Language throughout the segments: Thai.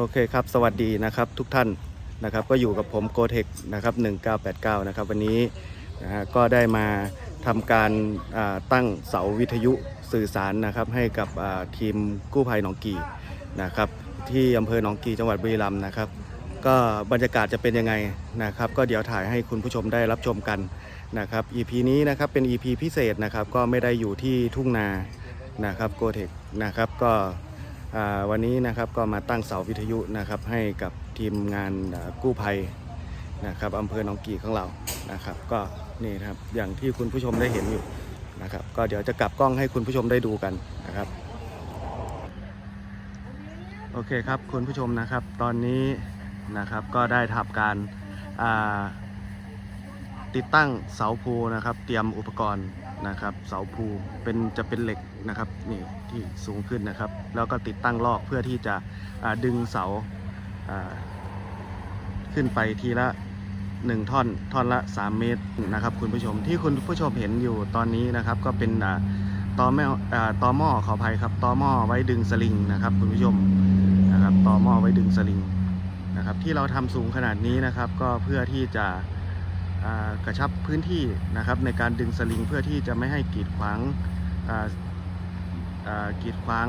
โอเคครับ สวัสดีนะครับทุกท่านนะครับก็อยู่กับผมโกเทคนะครับ1989นะครับวันนี้นะฮะก็ได้มาทำการอ่าตั้งเสาวิทยุสื่อสารนะครับให้กับอ่าทีมกู้ภัยหนองกีนะครับที่อำเภอหนองกีจังหวัดบุรีรัมย์นะครับก็บรรยากาศจะเป็นยังไงนะครับก็เดี๋ยวถ่ายให้คุณผู้ชมได้รับชมกันนะครับ EP นี้นะครับเป็น EP พิเศษนะครับก็ไม่ได้อยู่ที่ทุ่งนานะครับโกเทคนะครับก็ วันนี้นะครับก็มาตั้งเสาวิทยุนะครับให้กับทีมงานกู้ภัยนะครับอำเภอหนองกี่ของเรานะครับ ก็นี่นะครับอย่างที่คุณผู้ชมได้เห็นอยู่นะครับ ก็เดี๋ยวจะกลับกล้องให้คุณผู้ชมได้ดูกันนะครับ โอเคครับคุณผู้ชมนะครับ ตอนนี้นะครับก็ได้ทำการติดตั้งเสาภูนะครับ เตรียมอุปกรณ์ นะครับ เสาภูเป็นจะเป็นเหล็กนะครับนี่ที่สูงขึ้นนะครับ แล้วก็ติดตั้งลอกเพื่อที่จะดึงเสาขึ้นไปทีละ 1 ท่อนท่อนละ 3 เมตรนะครับ คุณผู้ชมที่คุณผู้ชมเห็นอยู่ตอนนี้นะครับ ก็เป็นอ่าตอแม่อ่าตอหม้อขออภัยครับตอหม้อไว้ดึงสลิงนะครับ คุณผู้ชมนะครับตอหม้อไว้ดึงสลิงนะครับ ที่เราทำสูงขนาดนี้นะครับ ก็เพื่อที่จะ กระชับพื้นที่นะครับในการดึงสลิงเพื่อที่จะไม่ให้กีดขวางกีดขวาง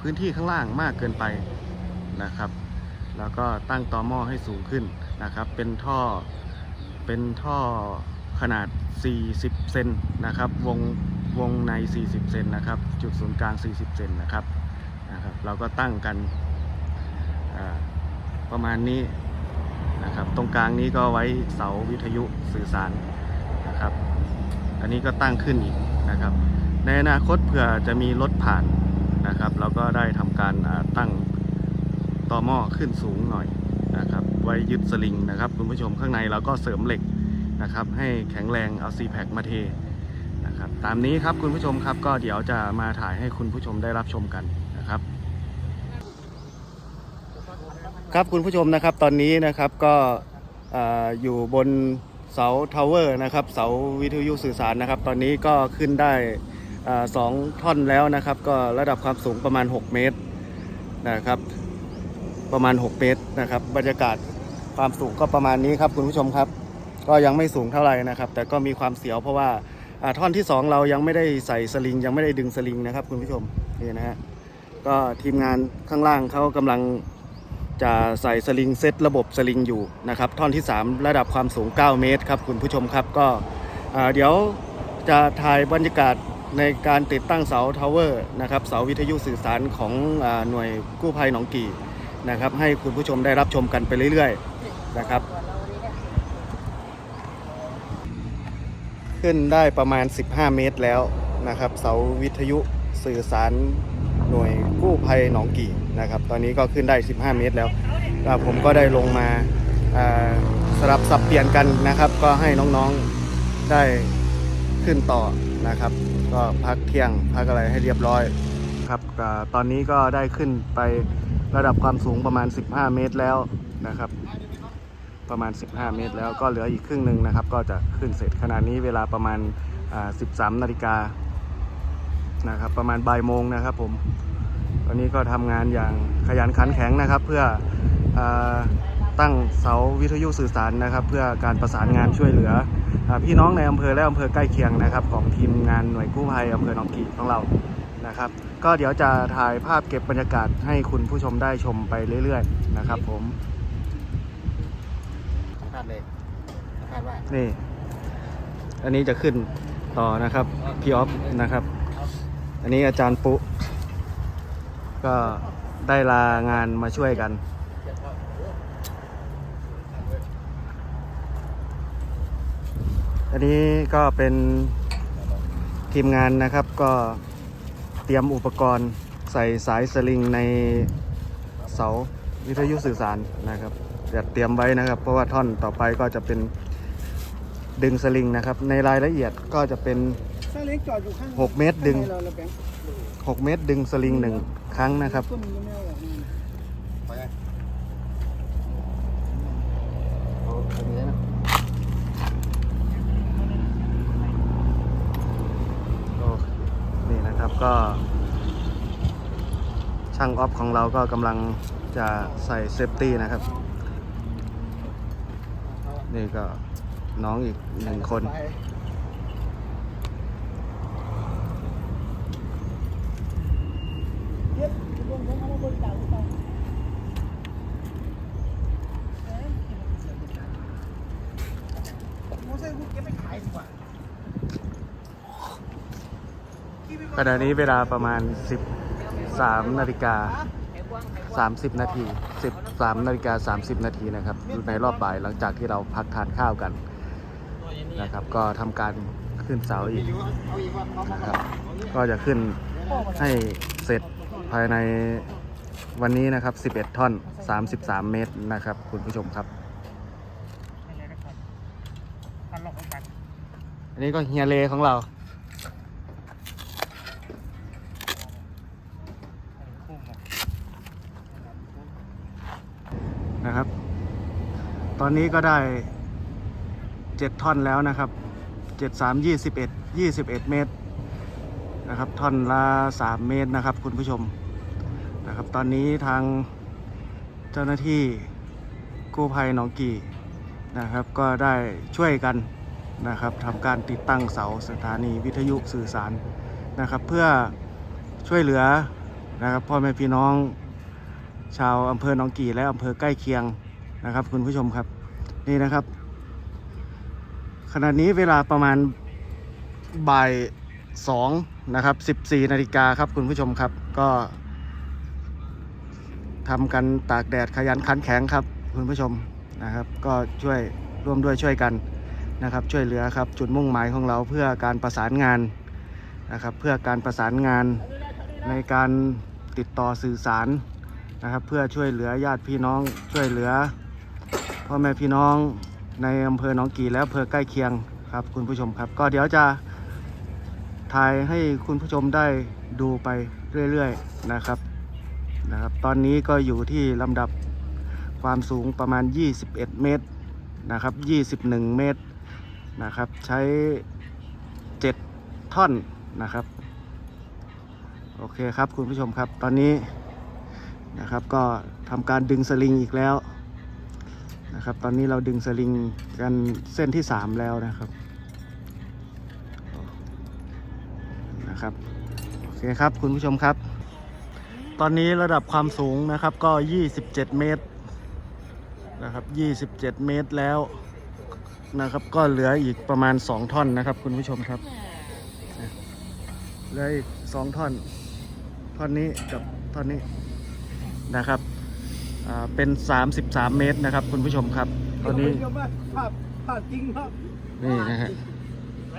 พื้นที่ข้างล่างมากเกินไปนะครับ แล้วก็ตั้งต่อหม้อให้สูงขึ้นนะครับ เป็นท่อเป็นท่อขนาด 40 เซนนะครับ วงวงใน 40 เซนนะครับ จุดศูนย์กลาง 40 เซนนะครับนะครับ เราก็ตั้งกันประมาณนี้ นะครับตรงกลางนี้ก็ไว้เสาวิทยุสื่อสารนะครับ อันนี้ก็ตั้งขึ้นอีกนะครับ ในอนาคตเผื่อจะมีรถผ่านนะครับ เราก็ได้ทำการตั้งต่อหม้อขึ้นสูงหน่อยนะครับ ไว้ยึดสลิงนะครับ คุณผู้ชมข้างในเราก็เสริมเหล็กนะครับ ให้แข็งแรงเอาซีแพคมาเทนะครับ ตามนี้ครับคุณผู้ชมครับก็เดี๋ยวจะมาถ่ายให้คุณผู้ชมได้รับชมกันนะครับ ครับคุณผู้ชมนะครับตอนนี้นะครับก็อ่าอยู่บนเสาทาวเวอร์นะครับเสาวิทยุสื่อสารนะครับ ตอนนี้ก็ขึ้นได้สองท่อนแล้วนะครับ ก็ระดับความสูงประมาณ 6 เมตรนะครับ ประมาณ 6 เมตรนะครับ บรรยากาศความสูงก็ประมาณนี้ครับคุณผู้ชมครับ ก็ยังไม่สูงเท่าไหร่นะครับ แต่ก็มีความเสียวเพราะว่าท่อนที่ 2 เรายังไม่ได้ใส่สลิง ยังไม่ได้ดึงสลิงนะครับ คุณผู้ชมนี่นะฮะก็ทีมงานข้างล่างเขากำลัง จะใส่สลิงเซตระบบสลิงอยู่นะครับท่อนที่ 3 ระดับความสูง 9 เมตรครับคุณผู้ชมครับก็เดี๋ยวจะถ่ายบรรยากาศในการติดตั้งเสาทาวเวอร์นะครับเสาวิทยุสื่อสารของอหน่วยกู้ภัยหนองกี่นะครับ ให้คุณผู้ชมได้รับชมกันไปเรื่อยๆนะครับ ขึ้นได้ประมาณ 15 เมตรแล้วนะครับ เสาวิทยุสื่อสาร หน่วยกู้ภัยหนองกี่นะครับ ตอนนี้ก็ขึ้นได้ 15 เมตรแล้วลผมก็ได้ลงมาสลับสับเปลี่ยนกันนะครับ ก็ให้น้องๆได้ขึ้นต่อนะครับ ก็พักเที่ยงพักอะไรให้เรียบร้อยครับตอนนี้ก็ได้ขึ้นไประดับความสูงประมาณ 15 เมตรแล้วนะครับ ประมาณ 15 เมตรแล้วก็เหลืออีกครึ่งหนึ่งนะครับ ก็จะขึ้นเสร็จขนาดนี้เวลาประมาณ 13 นาฬิกา นะครับ ประมาณบ่ายโมงนะครับผมตอนนี้ก็ทำงานอย่างขยันขันแข็งนะครับ เพื่ออาตั้งเสาวิทยุสื่อสารนะครับ เพื่อการประสานงานช่วยเหลืออาพี่น้องในอำเภอและอำเภอใกล้เคียงนะครับ ของทีมงานหน่วยกู้ภัยอำเภอหนองกี่ของเรานะครับ ก็เดี๋ยวจะถ่ายภาพเก็บบรรยากาศให้คุณผู้ชมได้ชมไปเรื่อย ๆ นะครับ ผมสัมภาษณ์เลยสัมภาษณ์ว่านี่ อันนี้จะขึ้นต่อนะครับพี่ออฟนะครับ อันนี้อาจารย์ปุ๊ก็ได้ลางานมาช่วยกัน อันนี้ก็เป็นทีมงานนะครับก็เตรียมอุปกรณ์ใส่สายสลิงในเสาวิทยุสื่อสารนะครับจัดเตรียมไว้นะครับ เพราะว่าท่อนต่อไปก็จะเป็นดึงสลิงนะครับ ในรายละเอียดก็จะเป็น ซาเล้งจอดอยู่ข้าง6เมตรดึง ข้าในเราเราแบงค์6เมตรดึงสลิงหนึ่งครั้งนะครับ ต้นมันไม่เอาออกมาไปไงเอาอันนี้นะโอ้นี่นะครับก็ช่างช่างออฟของเราก็กำลังจะใส่เซฟตี้นะครับ นี่ก็น้องอีกหนึ่งคน ไปเย็บลงของเขามาบริจาคหรือเปล่ามอเตอร์ไซค์กูเก็บไปขายดีกว่า ข ณะนี้เวลาประมาณ 13นาฬิกา30 นาที 13นาฬิกา30 นาทีนะครับในรอบบ่ายหลังจากที่เราพักทานข้าวกันนะครับ ก็ทำการขึ้นเสาอีกนะครับก็จะขึ้นให้เสร็จภายในวันนี้นะครับ 11 ท่อน 33 เมตรนะครับ คุณผู้ชมครับ อันนี้ก็เฮียเลของเรา นะครับ ตอนนี้ก็ได้7ท่อนแล้วนะครับ7 3 21 21เอ็ดยี่สิบเอ็ดเมตรนะครับท่อนละ3เมตรนะครับ คุณผู้ชมนะครับ ตอนนี้ทางเจ้าหน้าที่กู้ภัยหนองกี่นะครับ ก็ได้ช่วยกันนะครับทำการติดตั้งเสาสถานีวิทยุสื่อสารนะครับ เพื่อช่วยเหลือ นะครับพ่อแม่พี่น้อง ชาวอำเภอหนองกี่และอำเภอใกล้เคียงนะครับ คุณผู้ชมครับนี่นะครับ ขณะนี้เวลาประมาณบ่ายสองนะครับ14นาฬิกาครับคุณผู้ชมครับก็ทำกันตากแดดขยันขันแข็งครับ คุณผู้ชมนะครับ ก็ช่วยร่วมด้วยช่วยกันนะครับ ช่วยเหลือครับจุดมุ่งหมายของเราเพื่อการประสานงานนะครับ เพื่อการประสานงาน ในการติดต่อสื่อสารนะครับ เพื่อช่วยเหลือญาติพี่น้องช่วยเหลือพ่อแม่พี่น้องในอำเภอหนองกี่และอำเภอใกล้เคียงครับคุณผู้ชมครับ ก็เดี๋ยวจะถ่ายให้คุณผู้ชมได้ดูไปเรื่อยๆนะครับนะครับ ตอนนี้ก็อยู่ที่ลำดับความสูงประมาณ 21 เมตรนะครับ 21 เมตรนะครับ ใช้ 7 ท่อนนะครับ โอเคครับคุณผู้ชมครับตอนนี้นะครับก็ทำการดึงสลิงอีกแล้วนะครับตอนนี้เราดึงสลิงกันเส้นที่ 3 แล้วนะครับนะครับโอเคครับคุณผู้ชมครับ ตอนนี้ระดับความสูงนะครับก็ 27 เมตรนะครับ 27 เมตรแล้วนะครับก็เหลืออีกประมาณ 2 ท่อนนะครับ คุณผู้ชมครับเหลืออีก 2 ท่อน ท่อนนี้กับท่อนนี้นะครับอ่าเป็น 33 เมตรนะครับ คุณผู้ชมครับตอนนี้เยอะมากภาพภาพจริงครับนี่นะฮะ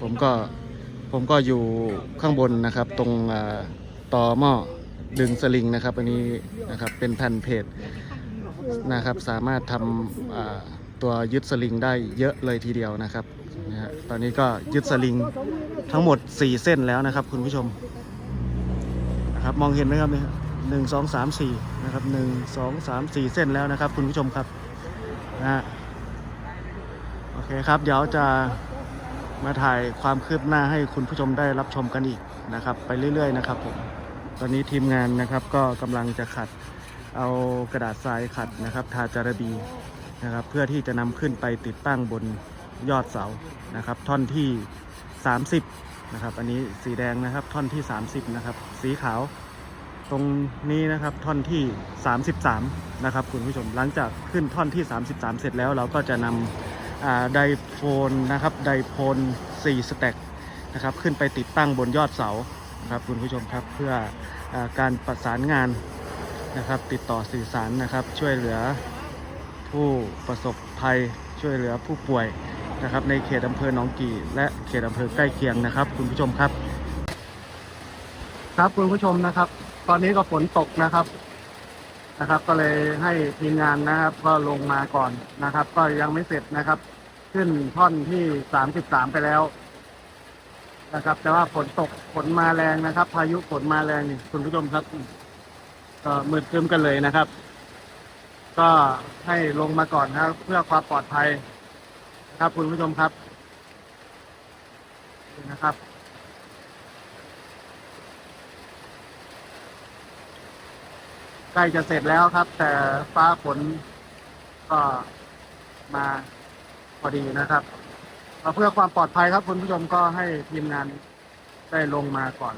ผมก็ผมก็อยู่ข้างบนนะครับ ตรงอ่าต่อหม้อดึงสลิงนะครับ อันนี้นะครับเป็นแผ่นเพจนะครับ สามารถทำอ่าตัวยึดสลิงได้เยอะเลยทีเดียวนะครับนะฮะตอนนี้ก็ยึดสลิงทั้งหมด 4 เส้นแล้วนะครับ คุณผู้ชม นะครับมองเห็นไหมครับเนี่ยหนึ่งสองสามสี่นะครับหนึ่งสองสามสี่เส้นแล้วนะครับ คุณผู้ชมครับนะฮะโอเคครับ เดี๋ยวจะมาถ่ายความคืบหน้าให้คุณผู้ชมได้รับชมกันอีกนะครับ ไปเรื่อย ๆ นะครับผมตอนนี้ทีมงานนะครับก็กำลังจะขัดเอากระดาษทรายขัดนะครับทาจารบีนะครับ เพื่อที่จะนำขึ้นไปติดตั้งบนยอดเสานะครับ ท่อนที่ 30 นะครับ อันนี้สีแดงนะครับท่อนที่ 30 นะครับ สีขาว ตรงนี้นะครับท่อนที่ 33 นะครับคุณผู้ชมหลังจากขึ้นท่อนที่ 33 เสร็จแล้วเราก็จะนำไดโฟนนะครับไดโฟน4สแต็กนะครับขึ้นไปติดตั้งบนยอดเสานะครับคุณผู้ชมครับเพื่ออการประสานงานนะครับติดต่อสื่อสารนะครับช่วยเหลือผู้ประสบภัยช่วยเหลือผู้ป่วย นะครับในเขตอำเภอหนองกี่และเขตอำเภอใกล้เคียงนะครับ คุณผู้ชมครับ ครับคุณผู้ชมนะครับ ตอนนี้ก็ฝนตกนะครับนะครับ ก็เลยให้ทีมงานนะครับ ก็ลงมาก่อนนะครับ ก็ยังไม่เสร็จนะครับ ขึ้นท่อนที่สามสิบสามไปแล้วนะครับ แต่ว่าฝนตกฝนมาแรงนะครับ พายุฝนมาแรงนี่คุณผู้ชมครับก็มืดครึ้มกันเลยนะครับ ก็ให้ลงมาก่อนนะครับ เพื่อความปลอดภัย ครับคุณผู้ชมครับนี่นะครับ ใกล้จะเสร็จแล้วครับ แต่ฟ้าฝนก็มาพอดีนะครับเพื่อความปลอดภัยครับคุณผู้ชมก็ให้ทีมงานได้ลงมาก่อน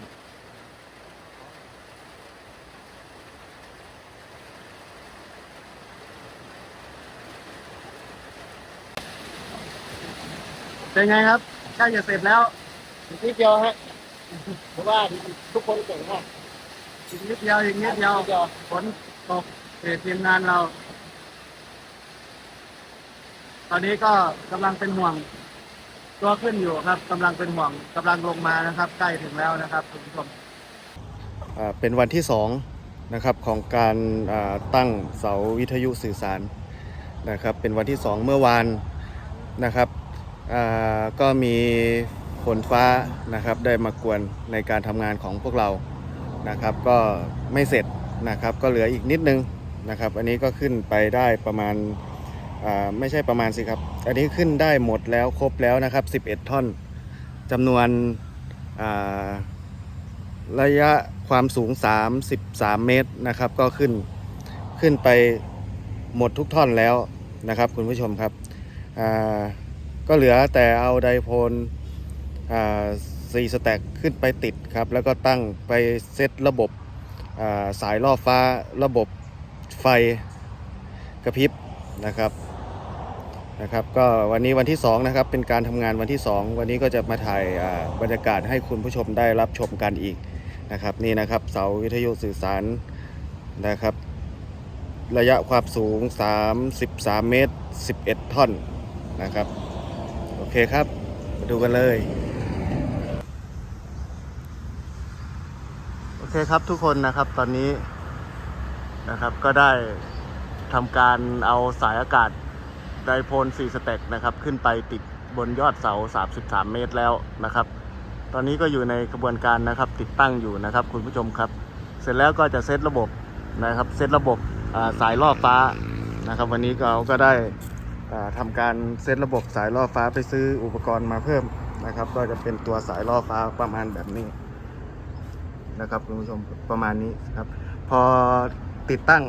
เป็นไงครับใกล้จะเสร็จแล้วนิดเดียวฮะเพราะว่าทุกคนเก่งมากอีกนิดเดียวอีกนิดเดียวเดียวฝนตกเศษทีมงานเรา ตอนนี้ก็กำลังเป็นห่วง ตัวขึ้นอยู่ครับกำลังเป็นห่วงกำลังลงมานะครับ ใกล้ถึงแล้วนะครับคุณผู้ชมเป็นวันที่สองนะครับของการอ่าตั้งเสาวิทยุสื่อสารนะครับ เป็นวันที่สองเมื่อวานนะครับ ก็มีฝนฟ้านะครับได้มากวนในการทำงานของพวกเรานะครับ ก็ไม่เสร็จนะครับ ก็เหลืออีกนิดนึงนะครับ อันนี้ก็ขึ้นไปได้ประมาณไม่ใช่ประมาณสิครับ อันนี้ขึ้นได้หมดแล้วครบแล้วนะครับ 11 ท่อนจำนวนระยะความสูง 33 เมตรนะครับ ก็ขึ้นขึ้นไปหมดทุกท่อนแล้วนะครับ คุณผู้ชมครับ ก็เหลือแต่เอาไดโพลสี่สแต็กขึ้นไปติดครับ แล้วก็ตั้งไปเซตระบบสายล่อฟ้าระบบไฟกระพริบนะครับนะครับก็วันนี้วันที่2นะครับเป็นการทำงานวันที่ 2 วันนี้ก็จะมาถ่ายบรรยากาศให้คุณผู้ชมได้รับชมกันอีกนะครับนี่นะครับเสาวิทยุสื่อสารนะครับ ระยะความสูง 33 เมตร 11 ท่อนนะครับ คครับ มาดูกันเลย โอเคครับทุกคนนะครับตอนนี้นะครับก็ได้ทำการเอาสายอากาศไดโพล4สเต็กนะครับ ขึ้นไปติดบนยอดเสา 33 เมตรแล้วนะครับ ตอนนี้ก็อยู่ในกระบวนการนะครับติดตั้งอยู่นะครับ คุณผู้ชมครับ เสร็จแล้วก็จะเซตระบบนะครับ เซตระบบาสายล่อฟ้านะครับ วันนี้เราก็ได้ ทำการเซตระบบสายล่อฟ้าไปซื้ออุปกรณ์มาเพิ่มนะครับ ก็จะเป็นตัวสายล่อฟ้าประมาณแบบนี้นะครับคุณผู้ชมประมาณนี้ครับ พอติดตั้ง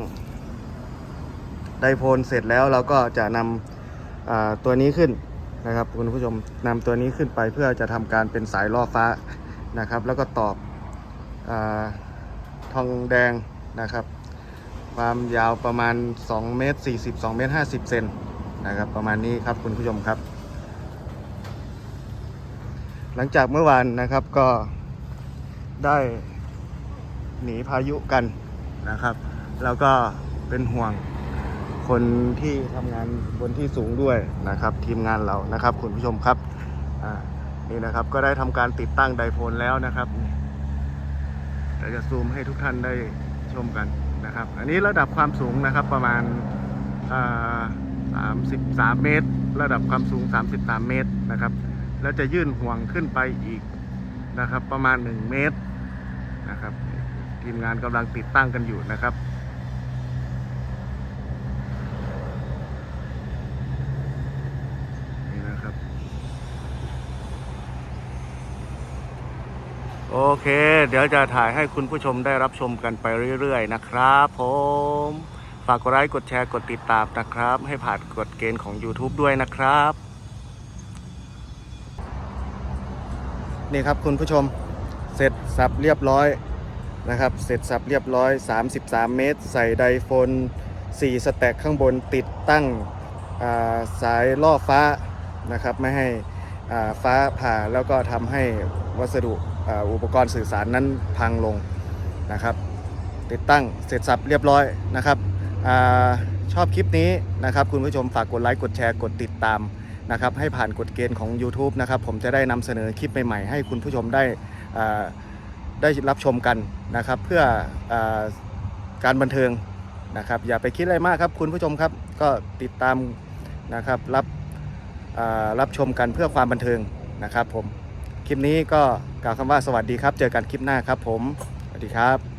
ไดโพลเสร็จแล้วเราก็จะนำอ่าตัวนี้ขึ้นนะครับคุณผู้ชมนำตัวนี้ขึ้นไปเพื่อจะทำการเป็นสายล่อฟ้านะครับ แล้วก็ตอบอทองแดงนะครับ ความยาวประมาณ2เมตร40 2เมตร50เซน นะครับ ประมาณนี้ครับคุณผู้ชมครับ หลังจากเมื่อวานนะครับก็ได้หนีพายุกันนะครับ แล้วก็เป็นห่วงคนที่ทำงานบนที่สูงด้วยนะครับ ทีมงานเรานะครับ คุณผู้ชมครับนี่นะครับก็ได้ทำการติดตั้งไดโฟนแล้วนะครับเดี๋ยวจะซูมให้ทุกท่านได้ชมกันนะครับ อันนี้ระดับความสูงนะครับประมาณอ่า 33 เมตร ระดับความสูง 33 เมตรนะครับ แล้วจะยื่นห่วงขึ้นไปอีกนะครับ ประมาณ 1 เมตรนะครับ ทีมงานกำลังติดตั้งกันอยู่นะครับนี่นะครับ โอเค เดี๋ยวจะถ่ายให้คุณผู้ชมได้รับชมกันไปเรื่อย ๆ นะครับผมากกดไลค์กดแชร์กดติดตามนะครับ ให้ผ่านกฎเกณฑ์ของ YouTube ด้วยนะครับ นี่ครับคุณผู้ชมเสร็จสับเรียบร้อยนะครับ เสร็จสับเรียบร้อย 33 เมตร ใส่ไดโฟน 4 สแต็กข้างบนติดตั้งาสายล่อฟ้านะครับ ไม่ให้ฟ้าผ่าแล้วก็ทำให้วัสดุออุปกรณ์สื่อสารนั้นพังลงนะครับ ติดตั้งเสร็จสับเรียบร้อยนะครับ อชอบคลิปนี้นะครับคุณผู้ชมฝากกดไลค์กดแชร์กดติดตามนะครับให้ผ่านกฎเกณฑ์ของ YouTube นะครับผมจะได้นำเสนอคลิปใหม่ๆ ให้คุณผู้ชมได้ได้รับชมกันนะครับ เพื่ออการบันเทิงนะครับ อย่าไปคิดอะไรมากครับ คุณผู้ชมครับก็ติดตามนะครับรับรับชมกันเพื่อความบันเทิงนะครับผมคลิปนี้ก็กล่าวคำว่าสวัสดีครับ เจอกันคลิปหน้าครับผม สวัสดีครับ